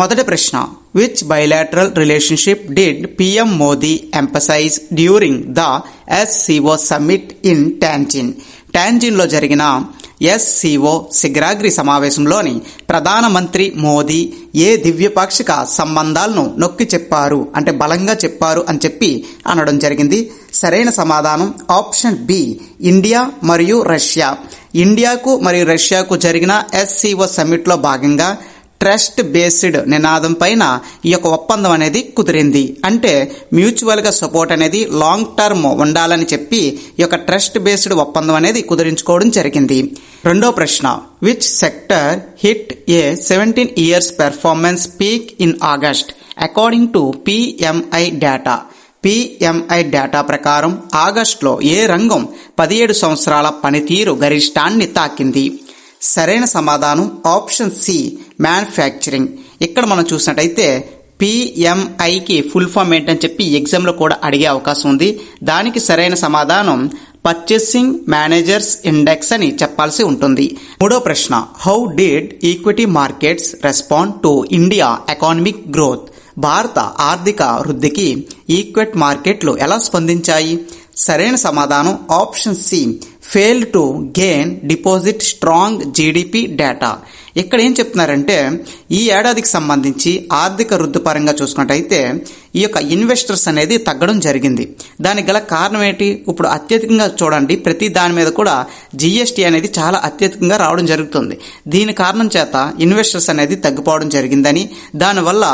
మొదటి ప్రశ్న. Which bilateral relationship did PM Modi emphasise during the SCO summit in Tianjin ట్యాంజిన్లో జరిగిన SCO శిఖరాగ్రి సమావేశంలోని ప్రధానమంత్రి మోదీ ఏ దివ్యపాక్షిక సంబంధాలను నొక్కి చెప్పారు అంటే బలంగా చెప్పారు అని చెప్పి అనడం జరిగింది. సరైన సమాధానం ఆప్షన్ బి ఇండియా మరియు రష్యా. ఇండియాకు మరియు రష్యాకు జరిగిన ఎస్సీఓ సమ్మిట్లో భాగంగా ట్రస్ట్ బేస్డ్ నినాదం పైన ఈ యొక్క ఒప్పందం అనేది కుదిరింది. అంటే మ్యూచువల్గా సపోర్ట్ అనేది లాంగ్ టర్మ్ ఉండాలని చెప్పి ఈ యొక్క ట్రస్ట్ బేస్డ్ ఒప్పందం అనేది కుదిరించుకోవడం జరిగింది. రెండో ప్రశ్న which sector hit a seventeen years performance peak in August according to PMI data PMI data ప్రకారం ఆగస్టులో ఏ రంగం పదిహేడు సంవత్సరాల పనితీరు గరిష్టాన్ని తాకింది? సరైన సమాధానం ఆప్షన్ సి మ్యానుఫ్యాక్చరింగ్ ఇక్కడ మనం చూసినట్టయితే పిఎంఐకి ఫుల్ ఫామ్ ఏంటని చెప్పి ఎగ్జామ్లో కూడా అడిగే అవకాశం ఉంది. దానికి సరైన సమాధానం పర్చేసింగ్ మేనేజర్స్ ఇండెక్స్ అని చెప్పాల్సి ఉంటుంది. మూడో ప్రశ్న how did equity markets respond to India economic growth భారత ఆర్థిక వృద్ధికి ఈక్విట్ మార్కెట్లు ఎలా స్పందించాయి? సరైన సమాధానం option C fail to gain despite strong GDP data ఇక్కడ ఏం చెప్తున్నారంటే ఈ ఏడాదికి సంబంధించి ఆర్థిక వృద్ధి పరంగా చూసుకున్నట్టయితే ఈ యొక్క ఇన్వెస్టర్స్ అనేది తగ్గడం జరిగింది. దానికి గల కారణం ఏంటి? ఇప్పుడు అత్యధికంగా చూడండి ప్రతి దాని మీద కూడా జిఎస్టీ అనేది చాలా అత్యధికంగా రావడం జరుగుతుంది. దీని కారణం చేత ఇన్వెస్టర్స్ అనేది తగ్గిపోవడం జరిగిందని దానివల్ల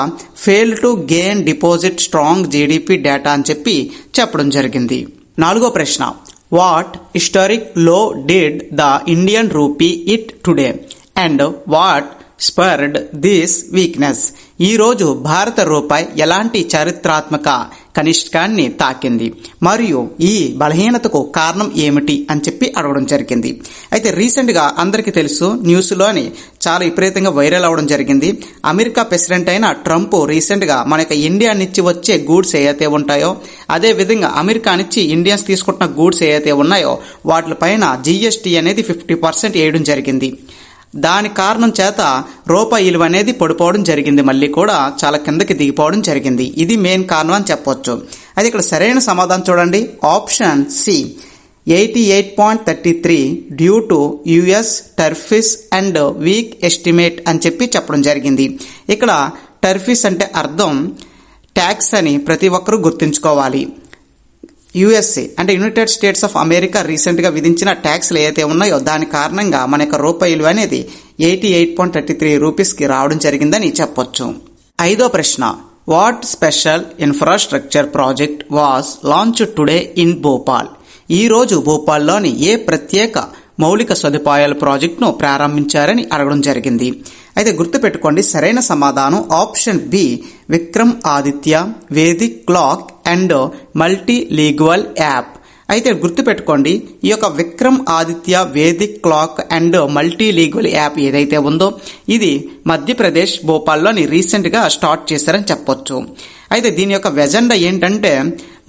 fail to gain despite strong GDP data అని చెప్పి చెప్పడం జరిగింది. నాలుగో ప్రశ్న what historic low did the Indian rupee hit today? And what spurred this weakness ఈరోజు భారత రూపాయి ఎలాంటి చారిత్రాత్మక కనిష్కాన్ని తాకింది? మరియు ఈ బలహీనతకు కారణం ఏమిటి అని చెప్పి అడగడం జరిగింది. అయితే రీసెంట్గా అందరికీ తెలుసు న్యూస్లోని చాలా విపరీతంగా వైరల్ అవడం జరిగింది. అమెరికా ప్రెసిడెంట్ అయిన ట్రంప్ రీసెంట్గా మన యొక్క ఇండియా నుంచి వచ్చే గూడ్స్ ఏవైతే ఉంటాయో అదే విధంగా అమెరికా నుంచి ఇండియన్స్ తీసుకుంటున్న గూడ్స్ ఏవైతే ఉన్నాయో వాటిపైన జీఎస్టీ అనేది ఫిఫ్టీ పర్సెంట్ వేయడం జరిగింది. దాని కారణం చేత రూపాయి విలువ అనేది పడిపోవడం జరిగింది. మళ్ళీ కూడా చాలా కిందకి దిగిపోవడం జరిగింది. ఇది మెయిన్ కారణం అని చెప్పొచ్చు. అది ఇక్కడ సరైన సమాధానం చూడండి. Option C eighty eight point thirty three due to US tariffs and weak estimate అని చెప్పి చెప్పడం జరిగింది. ఇక్కడ టర్ఫిస్ అంటే అర్థం ట్యాక్స్ అని ప్రతి ఒక్కరూ గుర్తుంచుకోవాలి. యుఎస్ఏ అంటే యునైటెడ్ స్టేట్స్ ఆఫ్ అమెరికా రీసెంట్గా విధించిన ట్యాక్స్లు ఏవైతే ఉన్నాయో దాని కారణంగా మన యొక్క రూపాయలు అనేది eighty eight point thirty three రూపీస్కి రావడం జరిగిందని చెప్పొచ్చు. ఐదో ప్రశ్న what special infrastructure project was launch today in Bhopal? ఈ రోజు భోపాల్లోని ఏ ప్రత్యేక మౌలిక సదుపాయాల ప్రాజెక్టును ప్రారంభించారని అడగడం జరిగింది. అయితే గుర్తుపెట్టుకోండి సరైన సమాధానం option B Vikram Aditya Vedic clock and multilingual app. అయితే గుర్తుపెట్టుకోండి ఈ యొక్క Vikram Aditya Vedic clock and multilingual app ఏదైతే ఉందో ఇది మధ్యప్రదేశ్ భోపాల్లోని రీసెంట్గా స్టార్ట్ చేశారని చెప్పొచ్చు. అయితే దీని యొక్క వెజెండా ఏంటంటే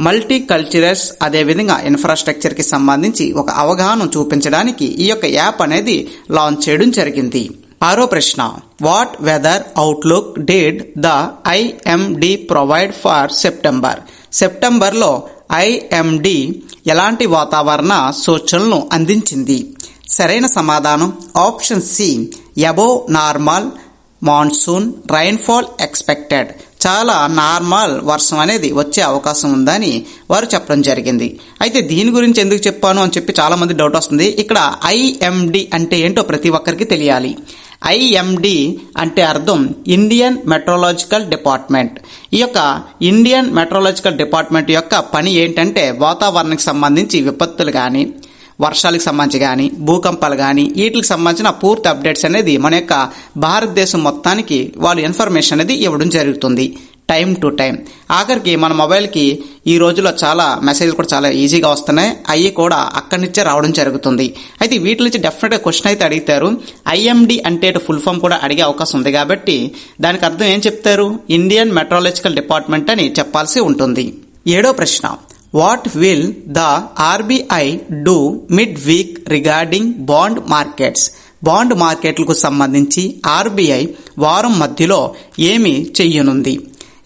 మల్టీ కల్చరల్స్ అదేవిధంగా ఇన్ఫ్రాస్ట్రక్చర్కి సంబంధించి ఒక అవగాహన చూపించడానికి ఈ యొక్క యాప్ అనేది లాంచ్ చేయడం జరిగింది. ఆరో ప్రశ్న what weather outlook did the IMD provide for September? సెప్టెంబర్లో ఐఎండి ఎలాంటి వాతావరణ సూచనలను అందించింది? సరైన సమాధానం? Option C above normal monsoon rainfall expected. చాలా నార్మల్ వర్షం అనేది వచ్చే అవకాశం ఉందని వారు చెప్పడం జరిగింది. అయితే దీని గురించి ఎందుకు చెప్పాను అని చెప్పి చాలా మంది డౌట్ వస్తుంది. ఇక్కడ ఐఎండి అంటే ఏంటో ప్రతి ఒక్కరికి తెలియాలి. ఐఎండి అంటే అర్థం ఇండియన్ మెట్రోలాజికల్ డిపార్ట్మెంట్. ఈ యొక్క ఇండియన్ మెట్రోలాజికల్ డిపార్ట్మెంట్ యొక్క పని ఏంటంటే వాతావరణానికి సంబంధించి విపత్తులు కానీ వర్షాలకు సంబంధించి కానీ భూకంపాలు కానీ వీటికి సంబంధించిన పూర్తి అప్డేట్స్ అనేది మన యొక్క భారతదేశం మొత్తానికి వాళ్ళు ఇన్ఫర్మేషన్ అనేది ఇవ్వడం జరుగుతుంది. Time to time. ఆఖరికి మన మొబైల్కి ఈ రోజుల్లో చాలా మెసేజ్లు కూడా చాలా ఈజీగా వస్తున్నాయి. అవి కూడా అక్కడి నుంచే రావడం జరుగుతుంది. అయితే వీటి నుంచి డెఫినెట్గా క్వశ్చన్ అయితే అడుగుతారు. ఐఎండి అంటే ఫుల్ ఫామ్ కూడా అడిగే అవకాశం ఉంది కాబట్టి దానికి అర్థం ఏం చెప్తారు? ఇండియన్ మెట్రాలజికల్ డిపార్ట్మెంట్ అని చెప్పాల్సి ఉంటుంది. ఏడో ప్రశ్న. What will the RBI do mid week regarding bond markets bond మార్కెట్లకు సంబంధించి ఆర్బీఐ వారం మధ్యలో ఏమి చెయ్యనుంది.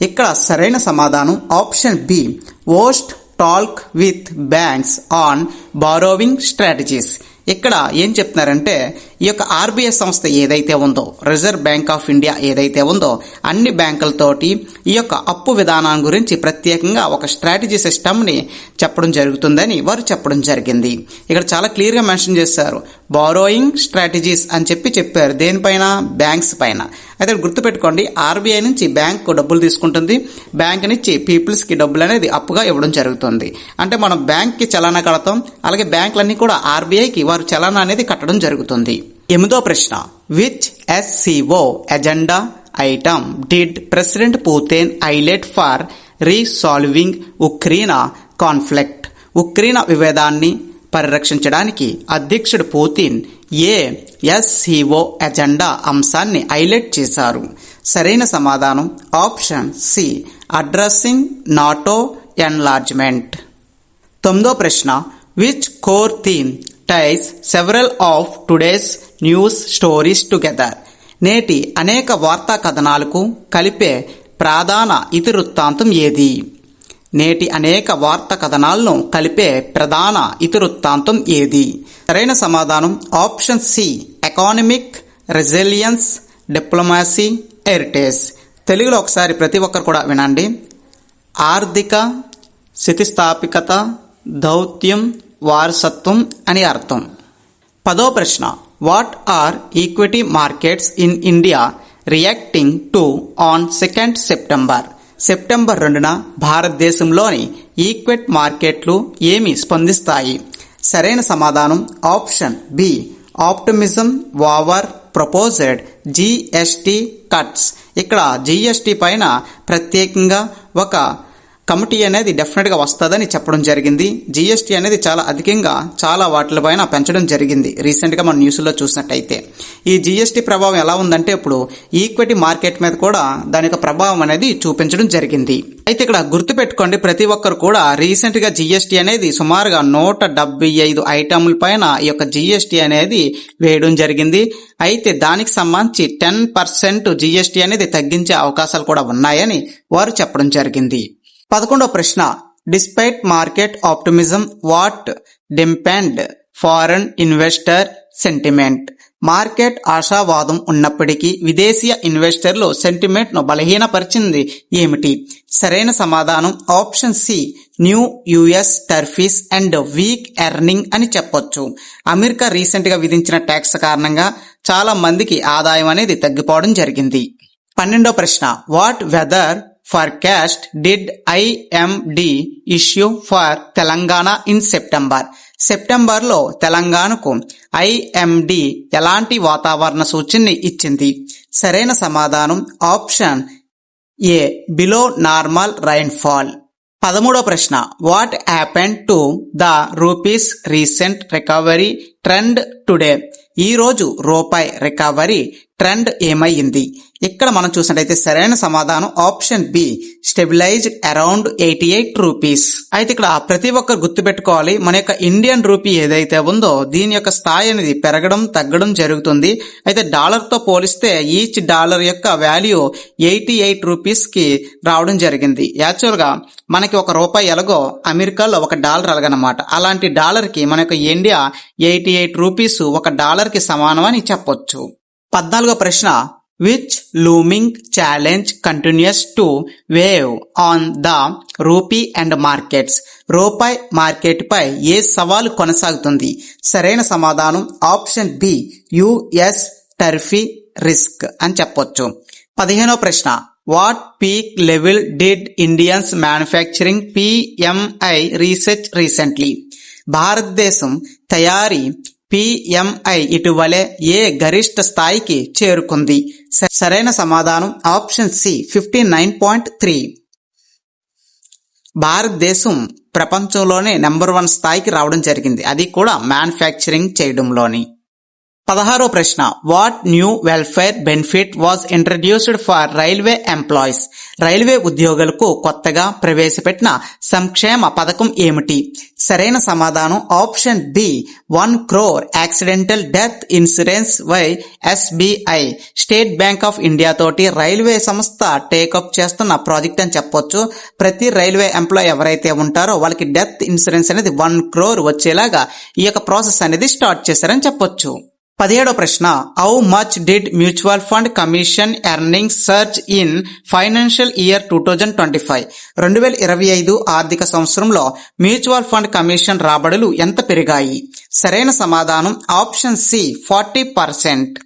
ఇక్కడ సరైన సమాధానం option B host talk with banks on borrowing strategies. ఇక్కడ ఏం చెప్తున్నారంటే ఈ యొక్క ఆర్బీఐ సంస్థ ఏదైతే ఉందో రిజర్వ్ బ్యాంక్ ఆఫ్ ఇండియా ఏదైతే ఉందో అన్ని బ్యాంకులతోటి ఈ యొక్క అప్పు విధానం గురించి ప్రత్యేకంగా ఒక స్ట్రాటజీ సిస్టమ్ని చెప్పడం జరుగుతుందని వారు చెప్పడం జరిగింది. ఇక్కడ చాలా క్లియర్గా మెన్షన్ చేశారు. బారోయింగ్ స్ట్రాటజీస్ అని చెప్పి చెప్పారు. దేనిపైన? బ్యాంక్స్ పైన. అయితే గుర్తుపెట్టుకోండి ఆర్బీఐ నుంచి బ్యాంక్ డబ్బులు తీసుకుంటుంది. బ్యాంక్ నుంచి పీపుల్స్కి డబ్బులు అనేది అప్పుగా ఇవ్వడం జరుగుతుంది. అంటే మనం బ్యాంక్కి చలానా కడతాం అలాగే బ్యాంకులన్నీ కూడా ఆర్బీఐకి వారు చలానా అనేది కట్టడం జరుగుతుంది. ఎనిమిదో ప్రశ్న. Which SCO agenda item did president Putin highlight for resolving Ukraine conflict Ukraine విభేదాన్ని పరిరక్షించడానికి అధ్యక్షుడు పుతిన్ ఏ ఎస్సీఓ ఎజెండా అంశాన్ని హైలైట్ చేశారు? సరైన సమాధానం? Option C addressing NATO enlargement తొమ్మిదో ప్రశ్న. Which core theme ties several of today's news stories together. నేటి అనేక వార్తా కథనాలకు కలిపే ప్రధాన ఇతివృత్తాంతం ఏది? నేటి అనేక వార్తా కథనాలను కలిపే ప్రధాన ఇతివృత్తాంతం ఏది? సరైన సమాధానం option C economic resilience diplomacy heritage. తెలుగులో ఒకసారి ప్రతి ఒక్కరు కూడా వినండి. ఆర్థిక స్థితిస్థాపికత దౌత్యం వారసత్వం అని అర్థం. పదో ప్రశ్న. What are equity markets in India reacting to on second September? September రెండున భారతదేశంలోని ఈక్విట్ మార్కెట్లు ఏమి స్పందిస్తాయి? సరైన సమాధానం option B. Optimism over proposed GST cuts. ఇక్కడ జిఎస్టి పైన ప్రత్యేకంగా ఒక కమిటీ అనేది డెఫినెట్గా వస్తుందని చెప్పడం జరిగింది. జీఎస్టీ అనేది చాలా అధికంగా చాలా వాటిపైన పెంచడం జరిగింది. రీసెంట్గా మనం న్యూస్లో చూసినట్టయితే. ఈ జీఎస్టీ ప్రభావం ఎలా ఉందంటే ఇప్పుడు ఈక్విటీ మార్కెట్ మీద కూడా దాని యొక్క ప్రభావం అనేది చూపించడం జరిగింది. అయితే ఇక్కడ గుర్తుపెట్టుకోండి ప్రతి ఒక్కరు కూడా రీసెంట్గా జీఎస్టీ అనేది సుమారుగా నూట డెబ్బై ఐదు ఐటమ్ల పైన ఈ యొక్క జీఎస్టీ అనేది వేయడం జరిగింది. అయితే దానికి సంబంధించి టెన్ పర్సెంట్ జీఎస్టీ అనేది తగ్గించే అవకాశాలు కూడా ఉన్నాయని వారు చెప్పడం జరిగింది. పదకొండో ప్రశ్న. Despite market optimism what dampened foreign investor sentiment market ఆశావాదం ఉన్నప్పటికీ విదేశీయ ఇన్వెస్టర్లు సెంటిమెంట్ను బలహీనపరిచింది ఏమిటి? సరైన సమాధానం option C new US tariffs and weak earning అని చెప్పొచ్చు. అమెరికా రీసెంట్గా విధించిన ట్యాక్స్ కారణంగా చాలా మందికి ఆదాయం అనేది తగ్గిపోవడం జరిగింది. పన్నెండో ప్రశ్న what weather forecast did IMD issue for Telangana in September సెప్టెంబర్లో తెలంగాణకు ఐఎండి ఎలాంటి వాతావరణ సూచనని ఇచ్చింది? సరైన సమాధానం option A below normal rainfall పదమూడో ప్రశ్న what happen to the rupee's recent recovery trend today. ఈరోజు రూపాయి రికవరీ ట్రెండ్ ఏమైంది ఇక్కడ మనం చూసినట్టయితే సరైన సమాధానం option B stabilised around eighty eight rupees. అయితే ఇక్కడ ప్రతి ఒక్కరు గుర్తుపెట్టుకోవాలి మన యొక్క ఇండియన్ రూపీ ఏదైతే ఉందో దీని యొక్క స్థాయి అనేది పెరగడం తగ్గడం జరుగుతుంది. అయితే డాలర్తో పోలిస్తే ఈచ్ డాలర్ యొక్క వాల్యూ ఎయిటీ ఎయిట్ రూపీస్కి రావడం జరిగింది. యాక్చువల్గా మనకి ఒక రూపాయి ఎలాగో అమెరికాలో ఒక డాలర్ ఎలాగనమాట. అలాంటి డాలర్కి మన యొక్క ఇండియా ఎయిటీ ఎయిట్ రూపీస్ ఒక డాలర్కి సమానం అని చెప్పొచ్చు. పద్నాలుగో ప్రశ్న which looming challenge continues to weigh on the rupee and markets రూపాయి మార్కెట్ పై ఏ సవాలు కొనసాగుతుంది? సరైన సమాధానం option B US tariff risk అని చెప్పొచ్చు. పదిహేనో ప్రశ్న what peak level did India's manufacturing PMI reach recently భారతదేశం తయారీ పిఎంఐ ఇటీవలే ఏ గరిష్ట స్థాయికి చేరుకుంది? స- సరైన సమాధానం option C fifty nine point three. భారతదేశం ప్రపంచంలోనే నెంబర్ వన్ స్థాయికి రావడం జరిగింది. అది కూడా మ్యానుఫ్యాక్చరింగ్ చేయడంలోని. పదహారో ప్రశ్న what new welfare benefit was introduced for railway employees railway ఉద్యోగులకు కొత్తగా ప్రవేశపెట్టిన సంక్షేమ పథకం ఏమిటి? సరైన సమాధానం option D one crore accidental death insurance by SBI State Bank of India తోటి రైల్వే సంస్థ టేకప్ చేస్తున్న ప్రాజెక్ట్ అని చెప్పొచ్చు. ప్రతి రైల్వే ఎంప్లాయ్ ఎవరైతే ఉంటారో వాళ్ళకి డెత్ ఇన్సూరెన్స్ అనేది వన్ క్రోర్ వచ్చేలాగా ఈ యొక్క ప్రాసెస్ అనేది స్టార్ట్ చేశారని చెప్పొచ్చు. పదిహేడో ప్రశ్న how much did mutual fund commission earnings surge in financial year two thousand twenty five రెండు వేల ఇరవై ఐదు ఆర్థిక సంవత్సరంలో మ్యూచువల్ ఫండ్ కమిషన్ రాబడులు ఎంత పెరిగాయి? సరైన సమాధానం ఆప్షన్ సి ఫార్టీ పర్సెంట్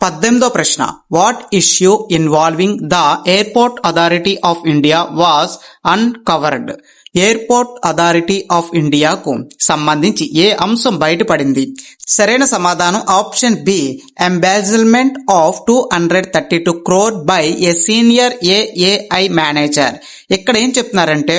పద్దెనిమిదో ప్రశ్న what issue involving the Airports Authority of India was uncovered airport authority of ఇండియాకు సంబంధించి ఏ అంశం బయటపడింది? సరైన సమాధానం option B embezzlement of two hundred thirty two crore by a senior AAI manager ఇక్కడ ఏం చెప్తున్నారంటే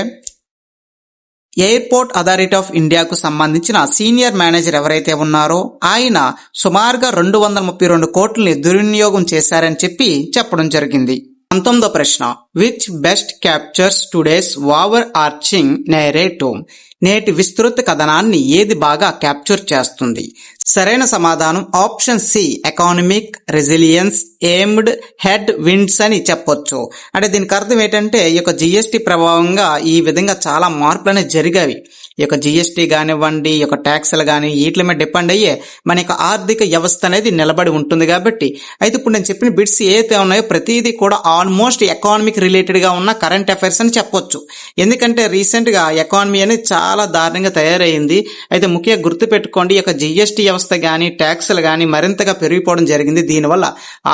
ఎయిర్పోర్ట్ అథారిటీ ఆఫ్ ఇండియాకు సంబంధించిన సీనియర్ మేనేజర్ ఎవరైతే ఉన్నారో ఆయన సుమారుగా రెండు వందల ముప్పై రెండు కోట్లని దుర్వినియోగం చేశారని చెప్పి చెప్పడం జరిగింది. పంతొమ్మిదో ప్రశ్న. Which best captures today's overarching narrative నేటి విస్తృత కథనాన్ని ఏది బాగా క్యాప్చర్ చేస్తుంది? సరైన సమాధానం option C economic resilience amid headwinds అని చెప్పొచ్చు. అంటే దీనికి అర్థం ఏంటంటే ఈ యొక్క జిఎస్టి ప్రభావంగా ఈ విధంగా చాలా మార్పులు అనేవి జరిగాయి. ఈ యొక్క జిఎస్టీ కానివ్వండి ఈ యొక్క ట్యాక్స్లు కానీ వీటి మీద డిపెండ్ అయ్యే మన యొక్క ఆర్థిక వ్యవస్థ అనేది నిలబడి ఉంటుంది కాబట్టి. అయితే ఇప్పుడు నేను చెప్పిన బిట్స్ ఏదైతే ఉన్నాయో ప్రతిదీ కూడా ఆల్మోస్ట్ ఎకానమిక్ రిలేటెడ్గా ఉన్న కరెంట్ అఫైర్స్ అని చెప్పొచ్చు. ఎందుకంటే రీసెంట్గా ఎకానమీ అనేది చాలా దారుణంగా తయారైంది. అయితే ముఖ్యంగా గుర్తుపెట్టుకోండి ఈ యొక్క జిఎస్టీ వ్యవస్థ కానీ ట్యాక్స్లు కానీ మరింతగా పెరిగిపోవడం జరిగింది. దీనివల్ల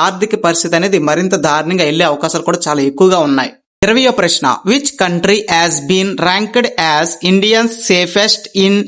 ఆర్థిక పరిస్థితి అనేది మరింత దారుణంగా వెళ్ళే అవకాశాలు కూడా చాలా ఎక్కువగా ఉన్నాయి. ఇరవయో ప్రశ్న. Which country has been ranked as India's safest in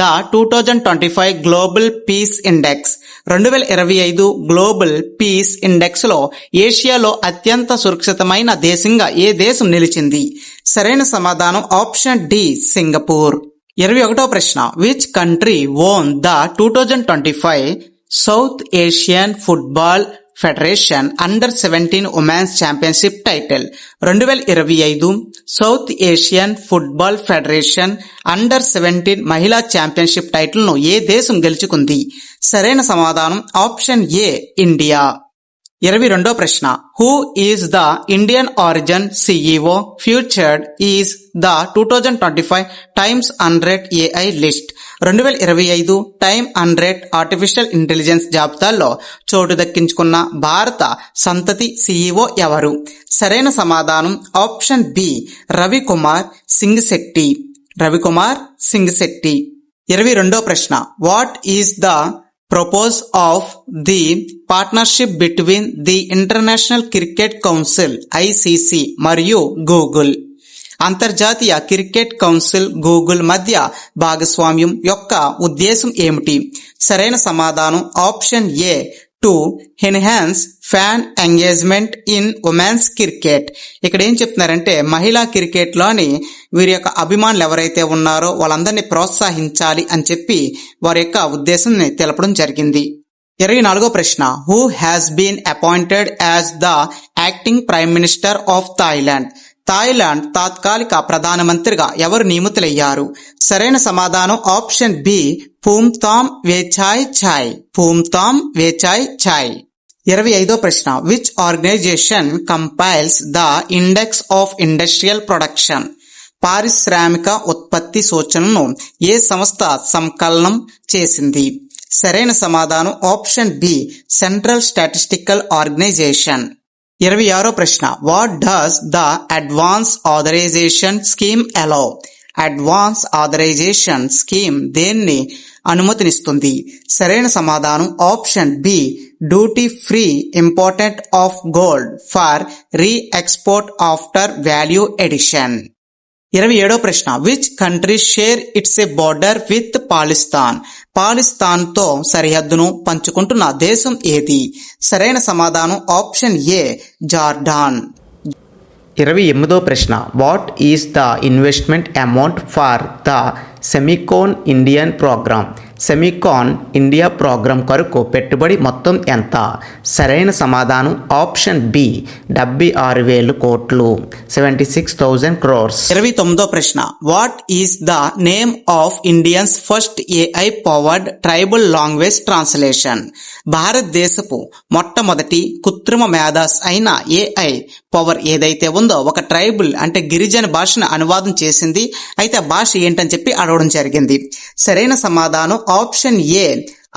the two thousand twenty five Global Peace Index రెండు వేల ఇరవై ఐదు గ్లోబల్ పీస్ ఇండెక్స్లో ఏషియాలో అత్యంత సురక్షితమైన దేశంగా ఏ దేశం నిలిచింది? సరైన సమాధానం ఆప్షన్ డి సింగపూర్. ఇరవై ఒకటో ప్రశ్న. Which country won the two thousand twenty five South Asian Football Federation under seventeen women's championship title. రెండు వేల ఇరవై ఐదు South Asian Football Federation under seventeen మహిళా ఛాంపియన్షిప్ టైటిల్ను ఏ దేశం గెలుచుకుంది? సరైన సమాధానం ఆప్షన్ ఏ ఇండియా. ఇరవై రెండో ప్రశ్న. Who is the Indian origin CEO featured is the two thousand twenty five Times hundred AI list రెండు వేల ఇరవై ఐదు టైమ్ హండ్రెడ్ ఆర్టిఫిషియల్ ఇంటెలిజెన్స్ జాబితాల్లో చోటు దక్కించుకున్న భారత సంతతి సిఇఓ ఎవరు? సరైన సమాధానం ఆప్షన్ బి రవికుమార్ సింగ్ శెట్టి రవికుమార్ సింగ్ శెట్టి ఇరవై రెండో ప్రశ్న. What is the purpose of the partnership between the International Cricket Council ICC మరియు గూగుల్ అంతర్జాతీయ క్రికెట్ కౌన్సిల్ గూగుల్ మధ్య భాగస్వామ్యం యొక్క ఉద్దేశం ఏమిటి? సరైన సమాధానం option A to enhance fan engagement in women's cricket ఇక్కడ ఏం చెప్తున్నారంటే మహిళా క్రికెట్లోని వీరి యొక్క అభిమానులు ఎవరైతే ఉన్నారో వాళ్ళందరినీ ప్రోత్సహించాలి అని చెప్పి వారి యొక్క ఉద్దేశం తెలపడం జరిగింది. ఇరవై నాలుగో ప్రశ్న who has been appointed as the acting prime minister of Thailand Thailand తాత్కాలిక ప్రధానమంత్రిగా ఎవరు నియమితులయ్యారు? సరైన సమాధానం ఆప్షన్ బి పూమ్తామ్ వేచాయ్ ఛాయ్ పూమ్తామ్ వేచాయ్ ఛాయ్ ఇరవై ఐదో ప్రశ్న. Which organisation compiles the index of industrial production పారిశ్రామిక ఉత్పత్తి సూచనను ఏ సంస్థ సంకలనం చేసింది? సరైన సమాధానం option B central statistical organisation ఇరవై ఆరో ప్రశ్న. What does the advance authorisation scheme allow advance authorisation scheme దేన్ని అనుమతినిస్తుంది. సరైన సమాధానం option B duty free import of gold for re export after value addition. ఇరవై ఏడో ప్రశ్న which country share its a border with Pakistan? పాలిస్తాన్తో సరిహద్దును పంచుకుంటున్న దేశం ఏది? సరైన సమాధానం ఆప్షన్ ఏ జార్డాన్. ఇరవై ఎనిమిదో ప్రశ్న. What is the investment amount for the Semicon Indian programme Semicon India programme కొరకు పెట్టుబడి మొత్తం ఎంత? సరైన సమాధానం ఆప్షన్ బి డెబ్బై ఆరు వేలు కోట్లు. Seventy six thousand crores. ఇరవై తొమ్మిదో ప్రశ్న. What is the name of India's first AI powered tribal language translation భారతదేశపు మొట్టమొదటి కృత్రిమ మేధాస్ అయిన ఏఐ పవర్ ఏదైతే ఉందో ఒక ట్రైబల్ అంటే గిరిజన భాషను అనువాదం చేసింది. అయితే ఆ భాష ఏంటని చెప్పి అడగడం జరిగింది. సరైన సమాధానం ఆప్షన్ ఏ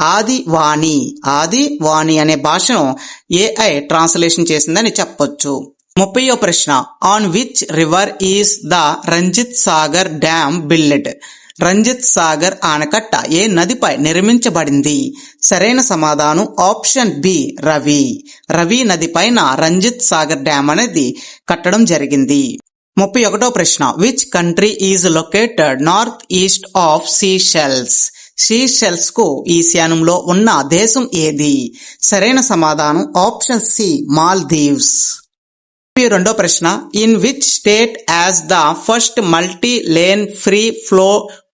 ఆది వాణి ఆది వాణి అనే భాషను ఏఐ ట్రాన్స్లేషన్ చేసిందని చెప్పొచ్చు. ముప్పయో ప్రశ్న on which river is the Ranjit Sagar dam builded Ranjit Sagar ఆనకట్ట ఏ నదిపై నిర్మించబడింది? సరైన సమాధానం ఆప్షన్ బి రవి. రవి నది పైన రంజిత్ సాగర్ డ్యామ్ అనేది కట్టడం జరిగింది. ముప్పై ఒకటో ప్రశ్న which country is located north east of Seychelles కు ఈశాన్యంలో ఉన్న దేశం ఏది? సరైన సమాధానం ఆప్షన్ సి మాల్దీవ్స్ రెండో ప్రశ్న. In which state has the first multi lane free flow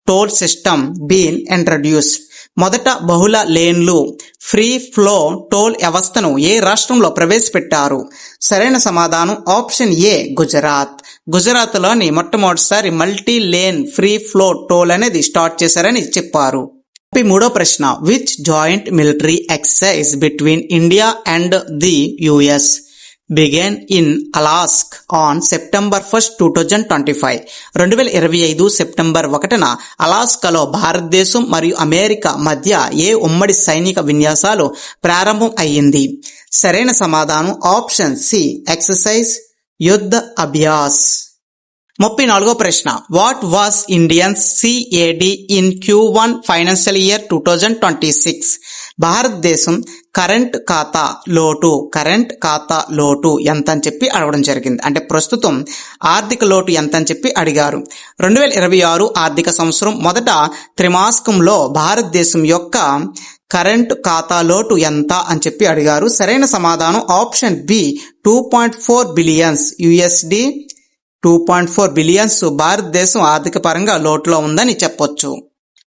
toll system been introduced మొదట బహుళ లేన్లు ఫ్రీ ఫ్లో టోల్ వ్యవస్థను ఏ రాష్ట్రంలో ప్రవేశపెట్టారు? సరైన సమాధానం ఆప్షన్ ఏ గుజరాత్. గుజరాత్లోని మొట్టమొదటిసారి multi lane free flow toll అనేది స్టార్ట్ చేశారని చెప్పారు. ముప్పై మూడో ప్రశ్న which joint military exercise between India and the US began in Alaska on September first two thousand twenty five రెండు వేల ఇరవై ఐదు సెప్టెంబర్ ఒకటిన అలాస్కాలో భారతదేశం మరియు అమెరికా మధ్య ఏ ఉమ్మడి సైనిక విన్యాసాలు ప్రారంభం అయ్యింది? సరైన సమాధానం ఆప్షన్ సి ఎక్సర్సైజ్ యుద్ధ అభ్యాస్. ముప్పై నాలుగో ప్రశ్న. What was India's CAD in Q one financial year two thousand twenty six భారతదేశం కరెంట్ ఖాతా లోటు కరెంట్ ఖాతా లోటు ఎంత అని చెప్పి అడగడం జరిగింది. అంటే ప్రస్తుతం ఆర్థిక లోటు ఎంత అని చెప్పి అడిగారు. రెండు వేల ఇరవై ఆరు ఆర్థిక సంవత్సరం మొదట త్రిమాసకంలో భారతదేశం యొక్క కరెంట్ ఖాతా లోటు ఎంత అని చెప్పి అడిగారు. సరైన సమాధానం option B two point four billions USD two point four billions భారతదేశం ఆర్థిక పరంగా లోటులో ఉందని చెప్పొచ్చు.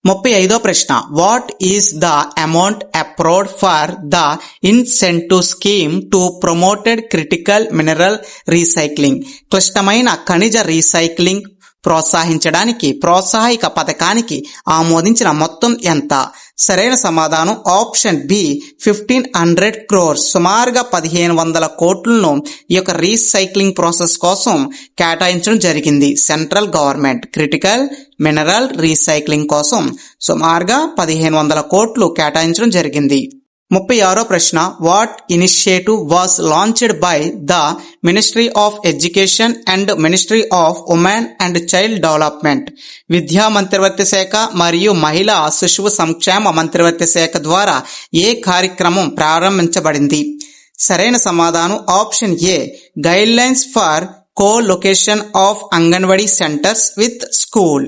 ముప్పై ఐదో ప్రశ్న. What is the amount approved for the incentive scheme to promoted critical mineral recycling క్లిష్టమైన ఖనిజ రీసైక్లింగ్ ప్రోత్సహించడానికి ప్రోత్సాహిక పథకానికి ఆమోదించిన మొత్తం ఎంత? సరైన సమాధానం option B fifteen hundred crores సుమారుగా పదిహేను వందల కోట్లను ఈ యొక్క రీసైక్లింగ్ ప్రాసెస్ కోసం కేటాయించడం జరిగింది central government. Critical mineral recycling కోసం సుమారుగా పదిహేను వందల కోట్లు కేటాయించడం జరిగింది. ముప్పై ఆరో ప్రశ్న what initiative was launched by the ministry of education and ministry of women and child development విద్యా మంత్రివర్తి శాఖ మరియు మహిళా శిశువు సంక్షేమ మంత్రివర్తి శాఖ ద్వారా ఏ కార్యక్రమం ప్రారంభించబడింది? సరైన సమాధానం option A guidelines for co location of anganwadi centres with school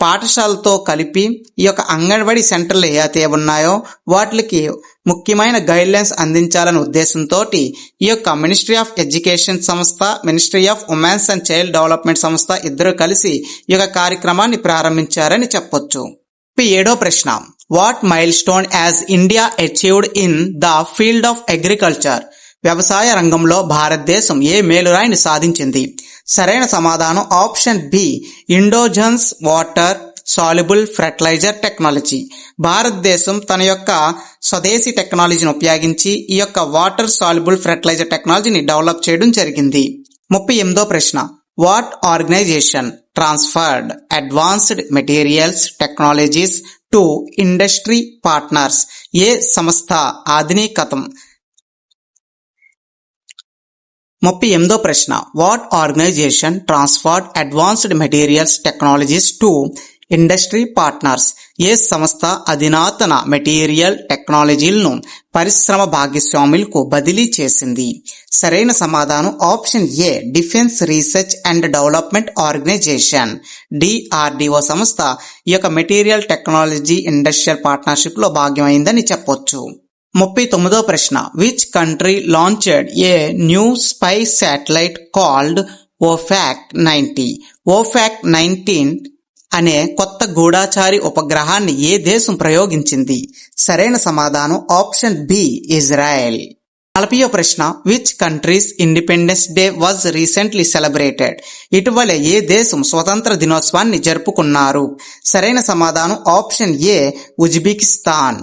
పాఠశాలతో కలిపి ఈ యొక్క అంగన్వాడీ సెంటర్లు ఏవైతే ఉన్నాయో వాటికి ముఖ్యమైన గైడ్లైన్స్ అందించాలనే ఉద్దేశంతో ఈ యొక్క మినిస్ట్రీ ఆఫ్ ఎడ్యుకేషన్ సంస్థ ministry of women's and child development సంస్థ ఇద్దరు కలిసి ఈ యొక్క కార్యక్రమాన్ని ప్రారంభించారని చెప్పొచ్చు. ఏడో ప్రశ్న. What milestone has India achieved in the field of agriculture? వ్యవసాయ రంగంలో భారతదేశం ఏ మేలురాయిని సాధించింది? సరైన సమాధానం option B indigenous water soluble fertiliser technology. భారతదేశం తన యొక్క స్వదేశీ టెక్నాలజీని ఉపయోగించి ఈ యొక్క వాటర్ సాల్యుబుల్ ఫెర్టిలైజర్ టెక్నాలజీని డెవలప్ చేయడం జరిగింది. ముప్పై ఎనిమిదో ప్రశ్న. What organisation transferred advanced materials technologies to industry partners? ఏ సంస్థ ఆధునికతం? ముప్పై ఎనిమిదో ప్రశ్న. What organisation transferred advanced materials technologies to industry partners ఏ సంస్థ అధునాతన మెటీరియల్ టెక్నాలజీలను పరిశ్రమ భాగస్వాములకు బదిలీ చేసింది? సరైన సమాధానం option A defence research and development organisation DRDO సంస్థ ఈ యొక్క మెటీరియల్ టెక్నాలజీ ఇండస్ట్రియల్ పార్ట్నర్షిప్లో భాగమైందని చెప్పొచ్చు. ముప్పై తొమ్మిదో ప్రశ్న. Which country launched a new spy satellite called Ofek ninety Ofek nineteen అనే కొత్త గూఢాచారి ఉపగ్రహాన్ని ఏ దేశం ప్రయోగించింది? సరైన సమాధానం ఆప్షన్ బి ఇజ్రాయెల్ నలభయో ప్రశ్న. Which country's independence day was recently celebrated ఇటీవల ఏ దేశం స్వతంత్ర దినోత్సవాన్ని జరుపుకున్నారు? సరైన సమాధానం ఆప్షన్ ఏ ఉజ్బెకిస్తాన్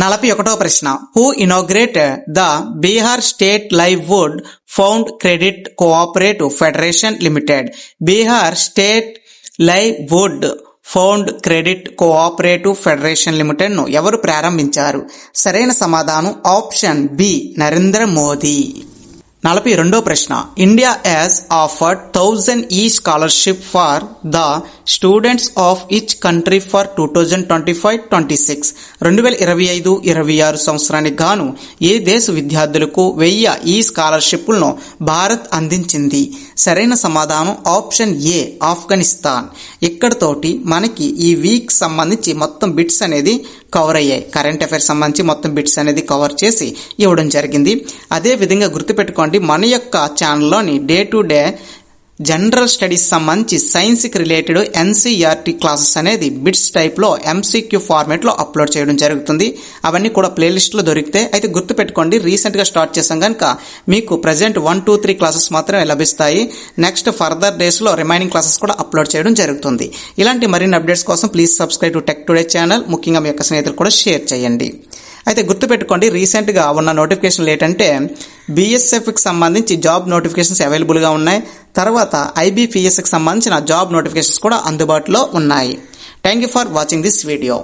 నలభై ఒకటో ప్రశ్న. Who inaugurated the Bihar state livelihood fund credit cooperative federation limited Bihar state livelihood fund credit cooperative federation లిమిటెడ్ను ఎవరు ప్రారంభించారు? సరైన సమాధానం ఆప్షన్ బి నరేంద్ర మోదీ. నలభై రెండో ప్రశ్న. India has offered thousand e scholarship for the students of each country for two thousand twenty five twenty six రెండు వేల ఇరవై ఐదు ఇరవై ఆరు సంవత్సరానికి గాను ఏ దేశ విద్యార్థులకు వెయ్యి ఈ స్కాలర్షిప్లను భారత్ అందించింది? సరైన సమాధానం ఆప్షన్ ఏ ఆఫ్ఘనిస్తాన్. ఇక్కడతోటి మనకి ఈ వీక్ సంబంధించి మొత్తం బిట్స్ అనేది కవర్ అయ్యాయి. కరెంట్ అఫైర్స్ సంబంధించి మొత్తం బిట్స్ అనేది కవర్ చేసి ఇవ్వడం జరిగింది. అదే విధంగా గుర్తుపెట్టుకోండి మన యొక్క ఛానల్లోని day to day general studies సంబంధించి సైన్స్కి రిలేటెడ్ ఎన్సీఆర్టీ క్లాసెస్ అనేది బిట్స్ టైప్లో ఎంసీక్యూ ఫార్మేట్లో అప్లోడ్ చేయడం జరుగుతుంది. అవన్నీ కూడా ప్లేలిస్ట్లో దొరికితే అయితే గుర్తుపెట్టుకోండి రీసెంట్గా స్టార్ట్ చేసాం కనుక మీకు present one two three classes మాత్రమే లభిస్తాయి. నెక్స్ట్ ఫర్దర్ డేస్లో రిమైనింగ్ క్లాసెస్ కూడా అప్లోడ్ చేయడం జరుగుతుంది. ఇలాంటి మరిన్ని అప్డేట్స్ కోసం please subscribe to tech today channel. ముఖ్యంగా మీ యొక్క స్నేహితులు కూడా షేర్ చేయండి. అయితే గుర్తుపెట్టుకోండి రీసెంట్గా ఉన్న నోటిఫికేషన్లు ఏంటంటే బీఎస్ఎఫ్కి సంబంధించి జాబ్ నోటిఫికేషన్స్ అవైలబుల్గా ఉన్నాయి. తర్వాత ఐబీపీఎస్కి సంబంధించిన జాబ్ నోటిఫికేషన్స్ కూడా అందుబాటులో ఉన్నాయి. Thank you for watching this video